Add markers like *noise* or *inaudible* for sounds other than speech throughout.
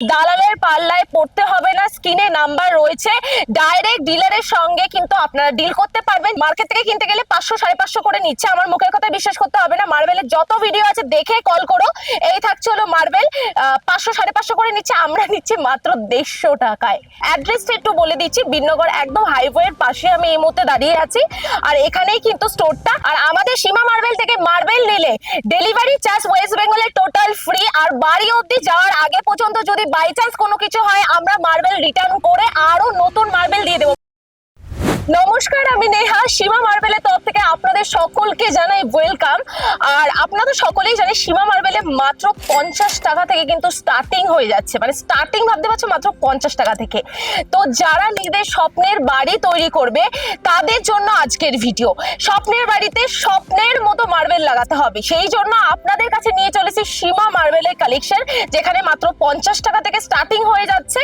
দালালের পাল্লায় পড়তে হবে না, স্ক্রিনে নাম্বার রয়েছে। ডাইরেক্ট ডিলারের সঙ্গে কিন্তু আপনারা ডিল করতে পারবেন। মার্কেট থেকে কিনতে গেলে পাঁচশো, সাড়ে পাঁচশো করে নিচ্ছে। আমার মুখের কথা বিশ্বাস করতে হবে না। মার্বেলের যত ভিডিও আছে, দেখে কল করো। এই থাকছে হলো মার্বেল পাঁচশো, সাড়ে পাঁচশো করে নিচ্ছে। আমরা নিচ্ছি মাত্র দেড়শো টাকায়। অ্যাড্রেসটা একটু বলে দিচ্ছি। বিনগর একদম হাইওয়ের পাশে আমি এই মুহূর্তে দাঁড়িয়ে আছি। আর এখানেই কিন্তু স্টোরটা আর আমাদের সীমা মার্বেল থেকে মার্বেল নিলে ডেলিভারি চার্জ ওয়েস্ট বেঙ্গলের টোটাল ফ্রি আর বাড়ি অবধি যাওয়ার আগে পর্যন্ত যদি বাই চান্স কোনো কিছু হয় আমরা মার্বেল রিটার্ন করে আরও নতুন মার্বেল দিয়ে দেবো। নমস্কার, আমি নেহা, সীমা মার্বেলের তরফ থেকে আপনাদের সকলকে জানাই ওয়েলকাম আর আপনারা তো সকলেই জানেন, সীমা মার্বেলে মাত্র পঞ্চাশ টাকা থেকে কিন্তু স্টার্টিং হয়ে যাচ্ছে। মানে স্টার্টিং ভাবতে পারছ, মাত্র পঞ্চাশ টাকা থেকে। তো যারা নিজেদের স্বপ্নের বাড়ি তৈরি করবে, তাদের জন্য আজকের ভিডিও স্বপ্নের বাড়িতে স্বপ্নের মতো মার্বেল লাগাতে হবে। সেই জন্য আপনাদের কাছে নিয়ে চলেছি সীমা মার্বেলের কালেকশন যেখানে মাত্র পঞ্চাশ টাকা থেকে স্টার্টিং হয়ে যাচ্ছে।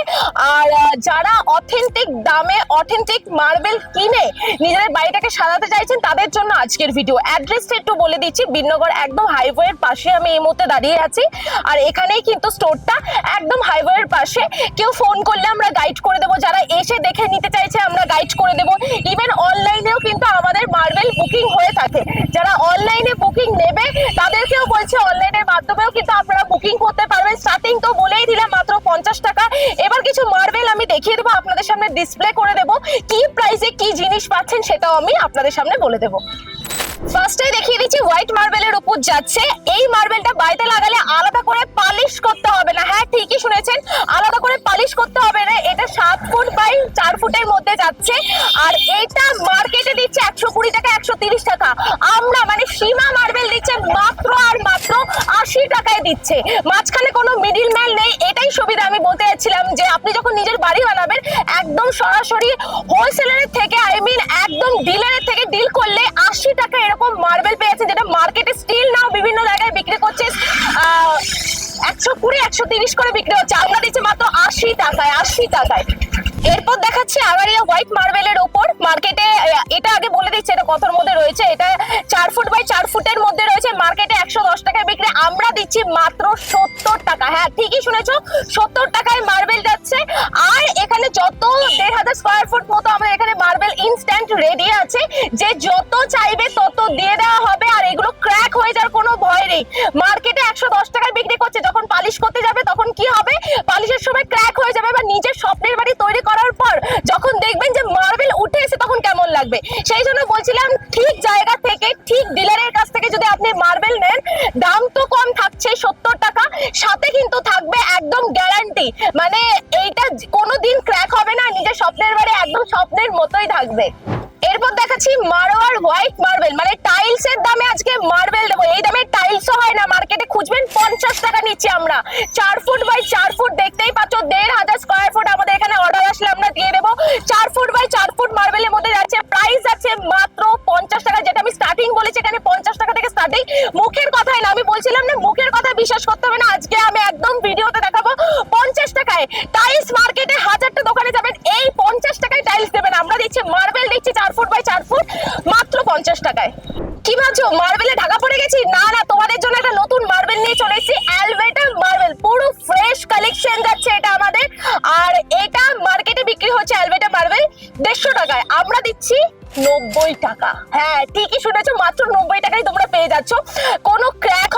আর যারা অথেন্টিক দামে অথেন্টিক মার্বেল কিনে নিজেদের বাড়িটাকে সাজাতে চাইছেন তাদের জন্য আজকের ভিডিও অ্যাড্রেসটা একটু বলে দিচ্ছি, বিনগর একদম হাইওয়ের পাশে আমি এই মুহূর্তে দাঁড়িয়ে আছি। আর এখানেই কিন্তু স্টোরটা একদম হাইওয়ের পাশে। কেউ ফোন করলে আমরা গাইড করে দেবো, যারা এসে দেখে নিতে চাইছে আমরা গাইড করে দেবো। ইভেন অনলাইনেও কিন্তু আমাদের মার্বেল বুকিং হয়ে থাকে। যারা অনলাইনে বুকিং নেবে, তাদেরকেও বলছে অনলাইনের মাধ্যমেও কিন্তু আপনারা বুকিং করতে পারবেন। স্টার্টিং তো বলেই দিলাম, মাত্র পঞ্চাশ টাকা। এবার কিছু মার্বেল আমি দেখিয়ে দেবো, আপনাদের সামনে ডিসপ্লে করে দেবো। কি প্রাইসে কি জিনিস পাচ্ছেন সেটাও আমি আপনাদের সামনে বলে দেবো। ফার্স্টে দেখিয়ে দিচ্ছি হোয়াইট মার্বেলের উপর যাচ্ছে। এই মার্বেলটা বাড়িতে লাগালে আলাদা করে পালিশ করতে হবে না। হ্যাঁ ঠিকই শুনেছেন, আলাদা করে পালিশ করতে হবে না। এটা সাত ফুট বাই চার ফুটের মধ্যে যাচ্ছে। আর এটা মার্কেটে দিচ্ছে একশো কুড়ি টাকা, একশো তিরিশ টাকা। আমরা মানে সীমা মার্বেল দিচ্ছে মাত্র আর মাত্র আশি টাকায় দিচ্ছে। মাঝখানে কোনো মিডিল ম্যান নেই। এটাই সুবিধা। আমি বলতে যাচ্ছিলাম যে, আপনি যখন নিজের বাড়ি বানাবেন, একদম সরাসরি হোলসেলারের থেকে আই মিন একদম ডিলারের থেকে ডিল করলে আশি টাকা এরকম মার্বেল পেয়েছি যেটা মার্কেটে স্টিল নাও বিভিন্ন জায়গায় বিক্রি করছে। একশো কুড়ি, একশো তিরিশ করে বিক্রি হচ্ছে। আমরা দিচ্ছি মাত্র আশি টাকায় আশি টাকায়। এরপর দেখাচ্ছি আবার এই হোয়াইট মার্বেলের ওপর মার্কেটে এটা আগে বলে দিচ্ছে, এটা কতর মধ্যে রয়েছে। এটা চার ফুট বাই চার ফুটের মধ্যে মার্কেটে একশো দশ টাকায় বিক্রি, আমরা দিচ্ছি মাত্র সত্তর টাকা। হ্যাঁ ঠিকই শুনেছো, সত্তর টাকায় মার্বেল যাচ্ছে। আর এখানে যত দেড় হাজার স্কোয়ার ফুট মতো আমাদের এখানে মার্বেল ইনস্ট্যান্ট রেডি আছে। যে যত চাইবে তত দিয়ে দেওয়া হবে, আর এগুলো ক্র্যাক হয়ে যাওয়ার কোনো ভয় নেই। মার্কেটে একশো দশ টাকায় বিক্রি করছে, যখন পালিশ করতে যাবে তখন কি হবে? পালিশের সময় ক্র্যাক হয়ে যাবে, বা নিজের স্বপ্নের বাড়ি তৈরি করার পর যখন দেখবেন যে মার্বেল কেমন লাগবে? সেই জন্য বলছিলাম, ঠিক জায়গা থেকে, ঠিক ডিলারের কাছ থেকে যদি আপনি মার্বেল নেন, দাম তো কম থাকছে সত্তর টাকা। সাথে কিন্তু থাকবে একদম গ্যারান্টি মানে এইটা কোনোদিন ক্র্যাক হবে না, নিজের স্বপ্নের বাড়ি একদম স্বপ্নের মতোই থাকবে। এরপর দেখাচ্ছি মারোয়ার হোয়াইট মার্বেল মানে টাইলস এর দামে আজকে মার্বেল দেবো এই দামে টাইলসও হয় না মার্কেটে খুঁজবেন পঞ্চাশ টাকা নিচ্ছি আমরা। চার ফুট বাই চার ফুট দেখতেই পাচ্ছ, দেড় হাজার স্কোয়ার ফুট আমাদের এখানে অর্ডার আসলে আমরা দিয়ে দেবো। চার ফুট বাই চার ফুট মার্বেলের মধ্যে যাচ্ছে প্রাইস আছে মাত্র পঞ্চাশ টাকা, যেটা আমি স্টার্টিং বলেছি, এখানে পঞ্চাশ টাকা থেকে স্টার্টিং মুখের কথাই না, আমি বলছিলাম না, মুখের কথা বিশ্বাস করতে হবে না আজকে আমি একদম ভিডিওতে দেখাবো পঞ্চাশ টাকায়। টাইলস মার্কেটে হাজারটা দোকানে যাবেন, এই পঞ্চাশ টাকায় টাইলস দেবেন। আমরা দিচ্ছি মার্বেল, দিচ্ছি চার ফুট বাই চার ফুট, মাত্র পঞ্চাশ টাকায়। কি ভাবছ? মার্বেলে ঢাকা পড়ে গেছি? না না, তোমাদের জন্য একটা নতুন মার্বেল নিয়ে চলে এসেছি অ্যালভেটা মার্বেল। পুরো ফ্রেশ কালেকশন যাচ্ছে এটা আমাদের। আর এটা মার্কেটে বিক্রি হচ্ছে অ্যালভেটা মার্বেল, দেড়শো টাকায়। আমরা দিচ্ছি নব্বই টাকা। হ্যাঁ ঠিকই শুনেছো, মাত্র নব্বই টাকায় তোমরা পেয়ে যাচ্ছ। কোনো ক্র্যাক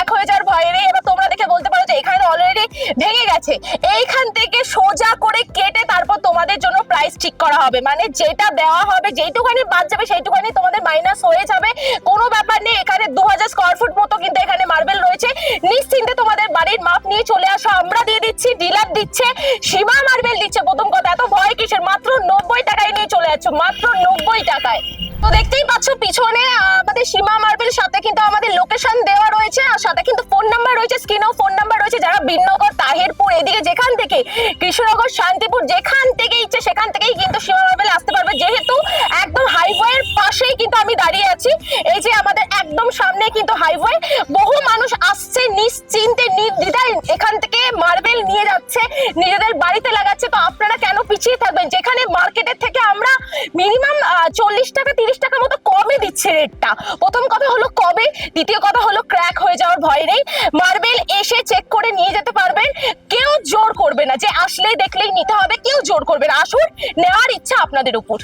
ক্র্যাক হয়ে যাওয়ার ভয় নেই। এবার তোমরা দেখে বলতে পারো যে এখানে অলরেডি ভেঙে গেছে। এইখান থেকে সোজা করে কেটে তারপর তোমাদের জন্য প্রাইস ঠিক করা হবে। মানে যেটা দেওয়া হবে, যেইটুখানি বাদ যাবে, সেইটুখানি তোমাদের মাইনাস হয়ে যাবে। কোনো ব্যাপার নেই, এখানে দু হাজার স্কোয়ার ফুট মতো কিন্তু এখানে মার্বেল রয়েছে। নিশ্চিন্তে তোমাদের বাড়ির মাপ নিয়ে চলে আসো। আমরা দিয়ে দিচ্ছি ডিলার দিচ্ছে, সীমা মার্বেল দিচ্ছে। প্রথম কথা, এত ভয় কিসের? মাত্র নব্বই টাকায় নিয়ে চলে যাচ্ছ, মাত্র নব্বই টাকায়। তো দেখতেই পাচ্ছ পিছনে আমাদের সীমা মার্বেল, সাথে কিন্তু আমাদের লোকেশন দেওয়া রয়েছে, আর সাথে কিন্তু ফোন নাম্বার রয়েছে স্ক্রিনেও ফোন নাম্বার রয়েছে, যারা বিনগর, তাহেরপুর, এদিকে যেখান থেকে, কৃষ্ণনগর, শান্তিপুর, যেখান থেকে ইচ্ছে, সেখান থেকেই কিন্তু সীমা মার্বেল আসতে পারবে, যেহেতু একদম হাইওয়ের পাশেই কিন্তু আমি দাঁড়িয়ে আছি, এই যে আমাদের একদম সামনে কিন্তু হাইওয়ে বহু মানুষ আসছে নিশ্চিন্তে, নির্দ্বিধায় এখান থেকে মার্বেল নিয়ে যাচ্ছে, নিজেদের বাড়িতে লাগাচ্ছে, তো আপনারা কেন পিছিয়ে থাকবেন? যেখানে মার্কেটের থেকে আমরা মিনিমাম চল্লিশ টাকা, তিরিশ টাকা মতো কমে দিচ্ছে রেটটা প্রথম কথা হলো কবে? দ্বিতীয় কথা হলো ক্র্যাক হয়ে যাওয়ার ভয় নেই। মার্বেল এসে চেক করে নিয়ে যেতে পারবেন। কেউ জোর করবে না। যে আসলেই দেখলেই নিতে হবে, কেউ জোর করবে না। আসুন, নেওয়ার ইচ্ছা আপনাদের উপর।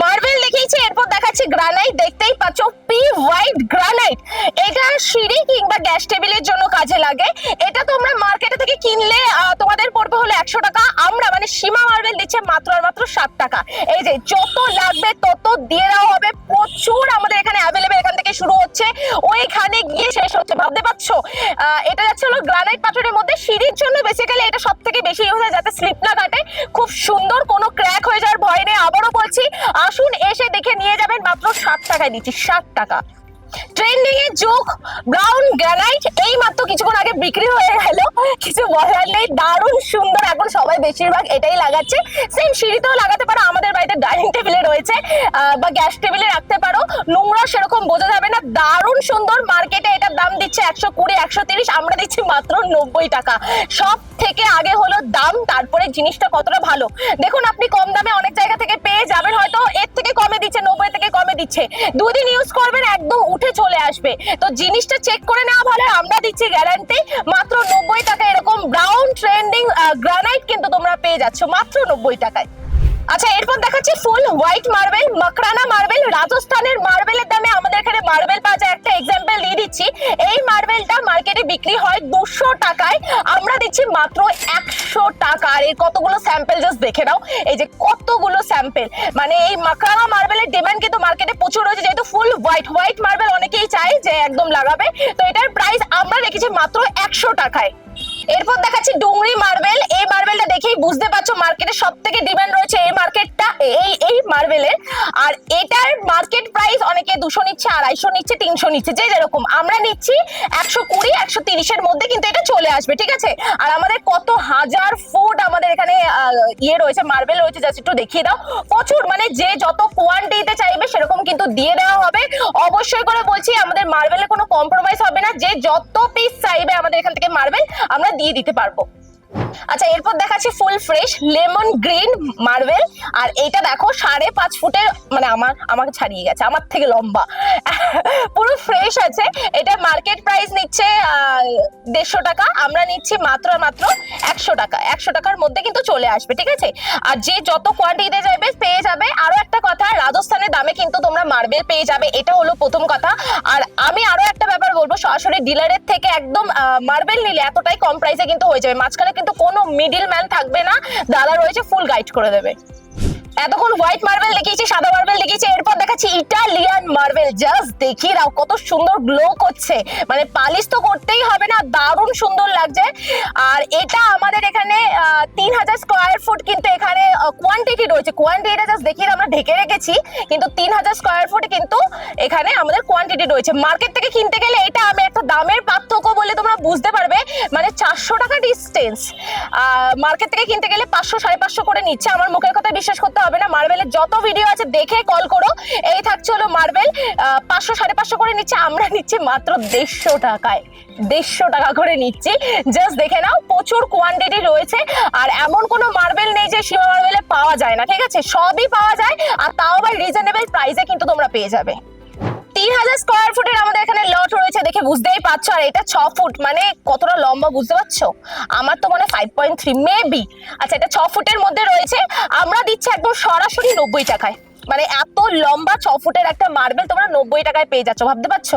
মার্বেল দেখিয়েছি, এরপর দেখাচ্ছে গ্রানাইট দেখতেই পাচ্ছ পি হোয়াইট গ্রানাইট এটা সিঁড়ি কিংবা গ্যাস টেবিলের জন্য কাজে লাগে। এটা তোমরা মার্কেটে থেকে কিনলে তোমাদের হলো একশো টাকা, আমরা মানে সীমা মার্বেল দিচ্ছে মাত্র আর মাত্র সাত টাকা। এই যে যত লাগবে তত দিয়ে দেওয়া হবে। প্রচুর আমাদের এখানে অ্যাভেলেবেল এখান থেকে শুরু হচ্ছে। ওইখানে গিয়ে শেষ হচ্ছে। ভাবতে পারছ? এটা যাচ্ছে হলো গ্রানাইট পাথরের মধ্যে। সিঁড়ির জন্য বেসিক্যালি এটা সব থেকে বেশি ইউজ হয় যাতে স্লিপ না কাটে খুব সুন্দর কোনো ক্র্যাক হয়ে যাওয়ার ভয় নেই। আবারও বলছি, আসুন এসে দেখে নিয়ে যাবেন। মাত্র ষাট টাকায় দিচ্ছি। ষাট টাকা। ট্রেন্ডিং এর যুগ ব্রাউন গ্রানাইট এই মাত্র কিছুক্ষণ আগে বিক্রি হয়ে গেল। কিছু বলার নেই, দারুণ সুন্দর। এখন সবাই বেশিরভাগ এটাই লাগাচ্ছে। সেম সিঁড়িতেও লাগাতে পারো, আমাদের বাড়িতে ডাইনিং টেবিলে রয়েছে বা গ্যাস টেবিলে রাখতে পারো। নোংরা সেরকম বোঝা যাবে না, দারুণ সুন্দর। মার্কেটে এটার দাম দিচ্ছে একশো কুড়ি, একশো তিরিশ, আমরা দিচ্ছি মাত্র নব্বই টাকা। সব থেকে আগে হলো দাম, তারপরে জিনিসটা কতটা ভালো। দেখুন, আপনি কম দামে অনেক জায়গা থেকে পেয়ে যাবেন, হয়তো এর থেকে কমে দিচ্ছে, নব্বই থেকে কমে দিচ্ছে। দুদিন ইউজ করবেন, একদম উঠে চলে আসবে। তো জিনিসটা চেক করে নেওয়া ভালো, আমরা দিচ্ছি গ্যারান্টি মাত্র নব্বই টাকা এরকম ব্রাউন ট্রেন্ডিং গ্রানাইট কিন্তু তোমরা পেয়ে যাচ্ছ, মাত্র নব্বই টাকায়। আচ্ছা এরপর দেখাচ্ছি full white marble Makrana marble রাজস্থানের মার্বেলের দামে আমাদের এখানে মার্বেল পাওয়া যায়। একটা এক্সাম্পল দিয়ে দিচ্ছি। এই মার্বেলটা মার্কেটে বিক্রি হয় দুশো টাকায়। আমরা দিচ্ছি মাত্র একশো টাকা। আর এর কতগুলো স্যাম্পল জাস্ট দেখে নাও। এই যে কতগুলো স্যাম্পল মানে এই মাকরানা মার্বেলের ডিমান্ড কিন্তু মার্কেটে প্রচুর রয়েছে। যেহেতু ফুল হোয়াইট হোয়াইট মার্বেল অনেকেই চায় যে একদম লাগাবে। তো এটার প্রাইস আমরা রেখেছি মাত্র একশো টাকায়। এরপর দেখাচ্ছি ডুংরি মার্বেল। এই মার্বেলটা দেখেই বুঝতে পারছ মার্কেটে সব থেকে ডিমান্ড রয়েছে এই মার্কেটটা, এই এই মার্বেলের। আর এটার মার্কেট প্রাইস অনেকে দুশো নিচ্ছে, আড়াইশো নিচ্ছে, তিনশো নিচ্ছে, যে যেরকম। আমরা নিচ্ছি একশো কুড়ি, একশো তিরিশের মধ্যে কিন্তু এটা চলে আসবে, ঠিক আছে? আর আমাদের কত হাজার ফুট আমাদের এখানে ইয়ে রয়েছে, মার্বেল রয়েছে, জাস্ট একটু দেখিয়ে দাও। প্রচুর মানে যে যত কোয়ান্টিটিতে চাইবে সেরকম কিন্তু দিয়ে দেওয়া হবে। অবশ্যই করে বলছি, আমাদের মার্বেলের কোনো কম্প্রোমাইজ হবে না। যে যত পিস চাইবে আমাদের এখান থেকে মার্বেল, আমরা দিয়ে দিতে পারব। আচ্ছা এরপর দেখাচ্ছি full fresh lemon green marble আর এইটা দেখো, সাড়ে পাঁচ ফুটের মানে আমার আমাকে ছাড়িয়ে গেছে, আমার থেকে লম্বা। *laughs* পুরো ফ্রেশ আছে। এটা মার্কেট প্রাইস নিচ্ছে দেড়শো টাকা। আমরা নিচ্ছি মাত্র মাত্র একশো টাকা। একশো টাকার মধ্যে কিন্তু চলে আসবে, ঠিক আছে? আর যে যত কোয়ান্টিটিতে যাবে, পেয়ে যাবে। আরও একটা কথা, রাজস্থানের দামে কিন্তু তোমরা মার্বেল পেয়ে যাবে। এটা হলো প্রথম কথা। আর আমি আরও একটা ব্যাপার বলব, সরাসরি ডিলারের থেকে একদম মার্বেল নিলে এতটাই কম প্রাইসে কিন্তু হয়ে যাবে। মাঝখানে কিন্তু কোনো মিডিল ম্যান থাকবে না। দাদা রয়েছে ফুল গাইড করে দেবে। এতক্ষণ হোয়াইট মার্বেল দেখিয়েছি, সাদা মার্বেল দেখাচ্ছি ইটালিয়ান মার্বেল জাস্ট দেখিয়ে দাও কত সুন্দর গ্লো করছে। মানে পালিশ তো করতেই হবে না, দারুণ সুন্দর লাগছে। আর এটা আমাদের এখানে তিন হাজার স্কোয়ার ফুট কিন্তু এখানে কোয়ান্টিটি রয়েছে। কোয়ান্টিটিটা জাস্ট দেখিয়ে আমরা ঢেকে রেখেছি। কিন্তু তিন হাজার স্কোয়ার ফুট কিন্তু এখানে আমাদের কোয়ান্টিটি রয়েছে। মার্কেট থেকে কিনতে গেলে এটা আমি একটা দামের পার্থক্য বলে তোমরা বুঝতে পারবে। মানে চারশো টাকা ডিস্টেন্স মার্কেট থেকে কিনতে গেলে পাঁচশো, সাড়ে পাঁচশো করে নিচ্ছে। আমার মুখের কথা বিশ্বাস করতে হবে না। মার্বেলের যত ভিডিও আছে, দেখে কল করো। এই থাকছে হলো মার্বেল পাঁচশো, সাড়ে পাঁচশো করে নিচ্ছে, আমরা নিচ্ছি মাত্র দেড়শো টাকায়। দেড়শো টাকা করে নিচ্ছি। জাস্ট দেখে নাও, প্রচুর কোয়ান্টিটি রয়েছে, আর এমন কোনো মার্বেল নেই যে সীমা মার্বেলে পাওয়া যায় না, ঠিক আছে? সবই পাওয়া যায়, আর তাও আবার রিজনেবল প্রাইসে কিন্তু তোমরা পেয়ে যাবে। তিন হাজার স্কোয়ার ফুটের আমাদের এখানে লট রয়েছে, দেখে বুঝতেই পারছ, আর এটা ছ ফুট মানে কতটা লম্বা বুঝতে পারছ? আমার তো মনে ফাইভ পয়েন্ট থ্রি মেবি আচ্ছা এটা ছ ফুটের মধ্যে রয়েছে, আমরা দিচ্ছি একদম সরাসরি নব্বই টাকায়। মানে এত লম্বা ছ ফুটের একটা মার্বেল তোমরা নব্বই টাকায় পেয়ে যাচ্ছ, ভাবতে পারছ?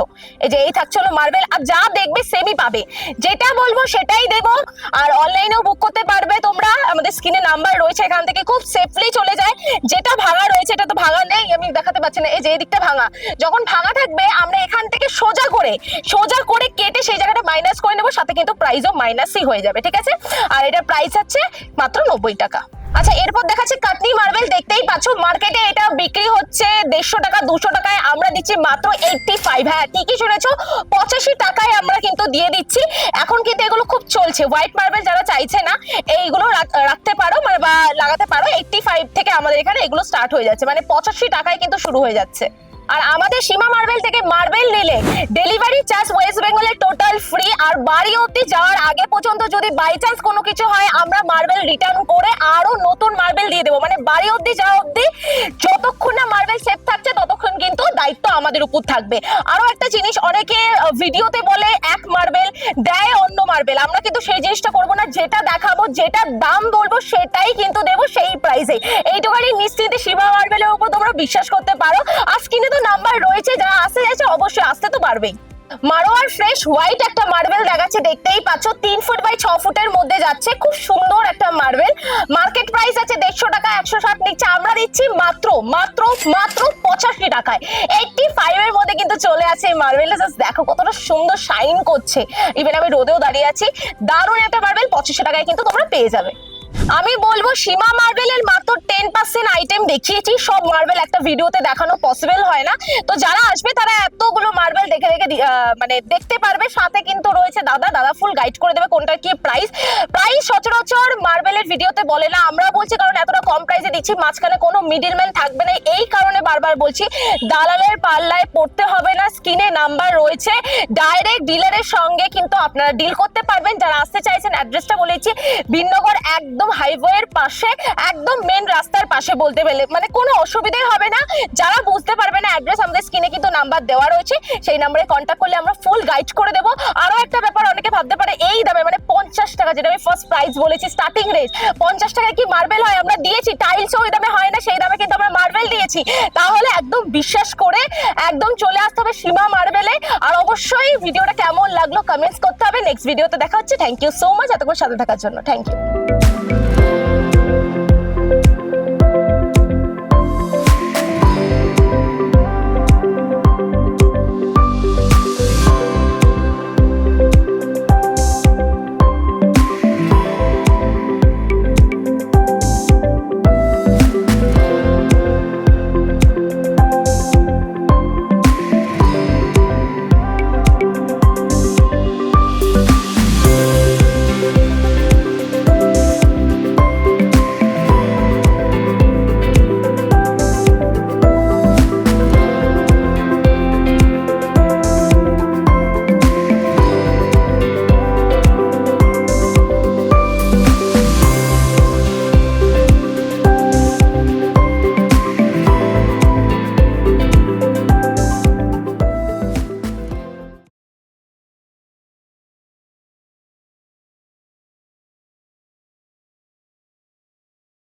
এই যে, এই থাকছে হলো মার্বেল আর যা দেখবে সেমই পাবে। যেটা বলব সেটাই দেবো, আর অনলাইনেও বুক করতে পারবে তোমরা। আমাদের স্ক্রিনে নাম্বার রয়েছে এখান থেকে, খুব সেফলি চলে যায়। যেটা ভাঙা রয়েছে, এটা তো ভাঙা নেই, আমি দেখাতে পাচ্ছি না। এই যে, এই দিকটা ভাঙা। যখন ভাঙা থাকবে, আমরা এখান থেকে সোজা করে সোজা করে কেটে সেই জায়গাটা মাইনাস করে নেব, সাথে কিন্তু প্রাইসও মাইনাসই হয়ে যাবে, ঠিক আছে? আর এটা প্রাইস হচ্ছে মাত্র নব্বই টাকা। আচ্ছা এরপর দেখাচ্ছি কাটনি মার্বেল, দেখতেই পাচ্ছ মার্কেটে এটা বিক্রি হচ্ছে দেড়শো টাকা, দুশো টাকায়। আমরা দিচ্ছি মাত্র এইটটি ফাইভ হ্যাঁ ঠিকই শুনেছো, পঁচাশি টাকায় আমরা কিন্তু দিয়ে দিচ্ছি। এখন কিন্তু এগুলো খুব চলছে। হোয়াইট মার্বেল যারা চাইছে না, এইগুলো রাখতে পারো মানে বা লাগাতে পারো। এইটটি ফাইভ থেকে আমাদের এখানে এগুলো স্টার্ট হয়ে যাচ্ছে। মানে পঁচাশি টাকায় কিন্তু শুরু হয়ে যাচ্ছে। আর আমাদের সীমা মার্বেল থেকে মার্বেল নিলে ডেলিভারি চার্জ ওয়েস্ট বেঙ্গলে টোটাল ফ্রি আর বাড়ি অব্দি যাওয়ার আগে পর্যন্ত যদি বাই চান্স কোনো কিছু হয়, আমরা মার্বেল রিটার্ন করে আরও নতুন মার্বেল দিয়ে দেবো। মানে বাড়ি অব্দি যাওয়া অব্দি যতক্ষণ না মার্বেল সেফ থাকছে কিন্তু দায়িত্ব আমাদের উপর থাকবে। আরও একটা জিনিস, অনেকে ভিডিওতে বলে এক মার্বেল, দেয় অন্য মার্বেল। আমরা কিন্তু সেই জিনিসটা করব না, যেটা দেখাবো, যেটা দাম বলব, সেটাই কিন্তু দেবো সেই প্রাইসে এইটুখানি নিশ্চিন্তে শিবা মার্বেলের উপর তোমরা বিশ্বাস করতে পারো। আর স্ক্রিনে তো নাম্বার রয়েছে যারা আসতে যাচ্ছে, অবশ্যই আসতে তো পারবেই। মারোয়ার ফ্রেশ হোয়াইট একটা মার্বেল পাচ্ছ তিন ফুট বাই ছ ফুটের মধ্যে যাচ্ছে। খুব সুন্দর একটা মার্বেল মার্কেট প্রাইস আছে দেড়শো টাকা, একশো ষাট নিচ্ছে। আমরা দিচ্ছি মাত্র মাত্র মাত্র পঁচাশি টাকায়। এইটটি ফাইভ এর মধ্যে কিন্তু চলে আসে এই মার্বেল জাস্ট দেখো কতটা সুন্দর শাইন করছে। ইভেন আমি রোদেও দাঁড়িয়ে আছি। দারুণ একটা মার্বেল পঁচিশশো টাকায় কিন্তু তোমরা পেয়ে যাবে। আমি বলব, সীমা মার্বেলের মাত্র টেন পার্সেন্ট আইটেম দেখিয়েছি। সব মার্বেল একটা ভিডিওতে দেখানো পসিবল হয় না। তো যারা আসবে, তারা এতগুলো মার্বেল দেখে দেখে মানে দেখতে পারবে। সাথে কিন্তু রয়েছে দাদা। দাদা ফুল গাইড করে দেবে কোনটা কি প্রাইস প্রাইস সচরাচর মার্বেলের ভিডিওতে বলে না। আমরা বলছি কারণ এতটা কম প্রাইসে দিচ্ছি। মাঝখানে কোনো মিডিলম্যান থাকবে না। এই কারণে বারবার বলছি, দালালের পাল্লায় পড়তে হবে না। স্ক্রিনে নাম্বার রয়েছে। ডাইরেক্ট ডিলারের সঙ্গে কিন্তু আপনারা ডিল করতে পারবেন। যারা আসতে চাইছেন অ্যাড্রেসটা বলেছি। বিনগর একদম হাইওয়ের পাশে, একদম মেন রাস্তার পাশে বলতে গেলে। মানে কোনো অসুবিধাই হবে না। যারা বুঝতে পারবে না অ্যাড্রেস আমাদের স্ক্রিনে কিন্তু নাম্বার দেওয়া রয়েছে। সেই নাম্বারে কন্ট্যাক্ট করলে আমরা ফুল গাইড করে দেবো। আরও একটা ব্যাপার, অনেকে ভাবতে পারে, এই দামে মানে পঞ্চাশ টাকা, যেটা আমি ফার্স্ট প্রাইস বলেছি স্টার্টিং রেঞ্জ পঞ্চাশ টাকায় কি মার্বেল হয়? আমরা দিয়েছি টাইলসও ওই দামে হয় না, সেই দামে কিন্তু আমরা মার্বেল দিয়েছি। তাহলে একদম বিশ্বাস করে একদম চলে আসতে হবে সীমা মার্বেলে আর অবশ্যই ভিডিওটা কেমন লাগল কমেন্টস করতে হবে। নেক্সট ভিডিওতে দেখা হচ্ছে। থ্যাংক ইউ সো মাচ এতক্ষণ সাথে থাকার জন্য। Thank you